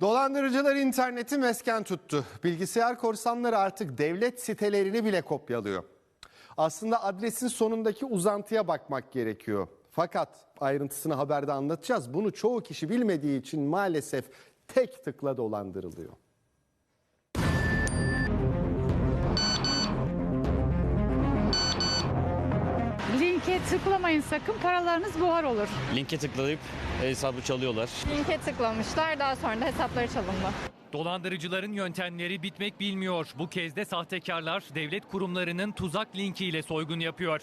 Dolandırıcılar interneti mesken tuttu. Bilgisayar korsanları artık devlet sitelerini bile kopyalıyor. Aslında adresin sonundaki uzantıya bakmak gerekiyor. Fakat ayrıntısını haberde anlatacağız. Bunu çoğu kişi bilmediği için maalesef tek tıkla dolandırılıyor. Linke tıklamayın sakın paralarınız buhar olur. Linke tıklayıp hesabı çalıyorlar. Linke tıklamışlar daha sonra da hesapları çalındı. Dolandırıcıların yöntemleri bitmek bilmiyor. Bu kez de sahtekarlar devlet kurumlarının tuzak linkiyle soygun yapıyor.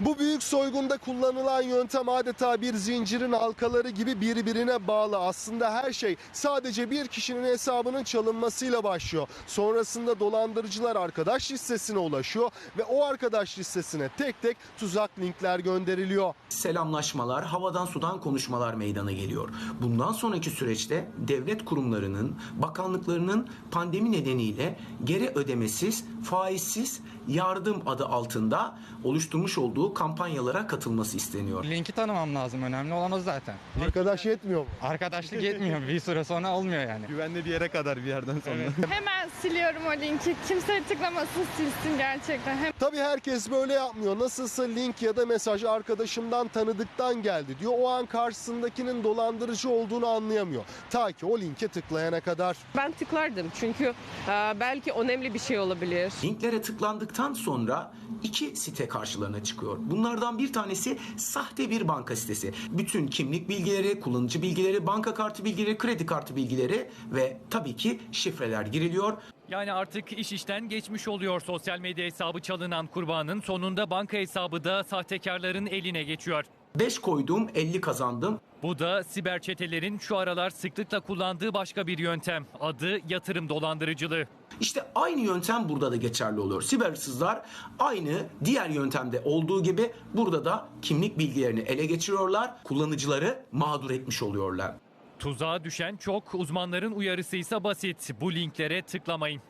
Bu büyük soygunda kullanılan yöntem adeta bir zincirin halkaları gibi birbirine bağlı. Aslında her şey sadece bir kişinin hesabının çalınmasıyla başlıyor. Sonrasında dolandırıcılar arkadaş listesine ulaşıyor ve o arkadaş listesine tek tek tuzak linkler gönderiliyor. selamlaşmalar, havadan sudan konuşmalar meydana geliyor. Bundan sonraki süreçte devlet kurumlarının, bakanlıklarının pandemi nedeniyle geri ödemesiz, faizsiz yardım adı altında oluşturmuş olduğu kampanyalara katılması isteniyor. Linki tanımam lazım. Önemli olan o zaten. Arkadaş yetmiyor mu? Arkadaşlık yetmiyor. Bir süre sonra olmuyor yani. Güvenli bir yere kadar bir yerden sonra. Hemen siliyorum o linki. Kimse tıklamasın silsin gerçekten. Hem Tabii herkes böyle yapmıyor. Nasılsa link ya da mesaj arkadaşımdan tanıdıktan geldi diyor. O an karşısındakinin dolandırıcı olduğunu anlayamıyor. Ta ki o linke tıklayana kadar. Ben tıklardım çünkü e, belki önemli bir şey olabilir. Linklere tıklandıktan sonra iki site karşılarına çıkıyor. Bunlardan bir tanesi sahte bir banka sitesi. Bütün kimlik bilgileri, kullanıcı bilgileri, banka kartı bilgileri, kredi kartı bilgileri ve tabii ki şifreler giriliyor. Yani artık iş işten geçmiş oluyor. Sosyal medya hesabı çalınan kurbanın sonunda banka hesabı da sahtekarların eline geçiyor. 5 koydum 50 kazandım. Bu da siber çetelerin şu aralar sıklıkla kullandığı başka bir yöntem. Adı yatırım dolandırıcılığı. İşte aynı yöntem burada da geçerli oluyor. Siber hırsızlar aynı diğer yöntemde olduğu gibi burada da kimlik bilgilerini ele geçiriyorlar. Kullanıcıları mağdur etmiş oluyorlar. Tuzağa düşen çok, uzmanların uyarısı ise basit. Bu linklere tıklamayın.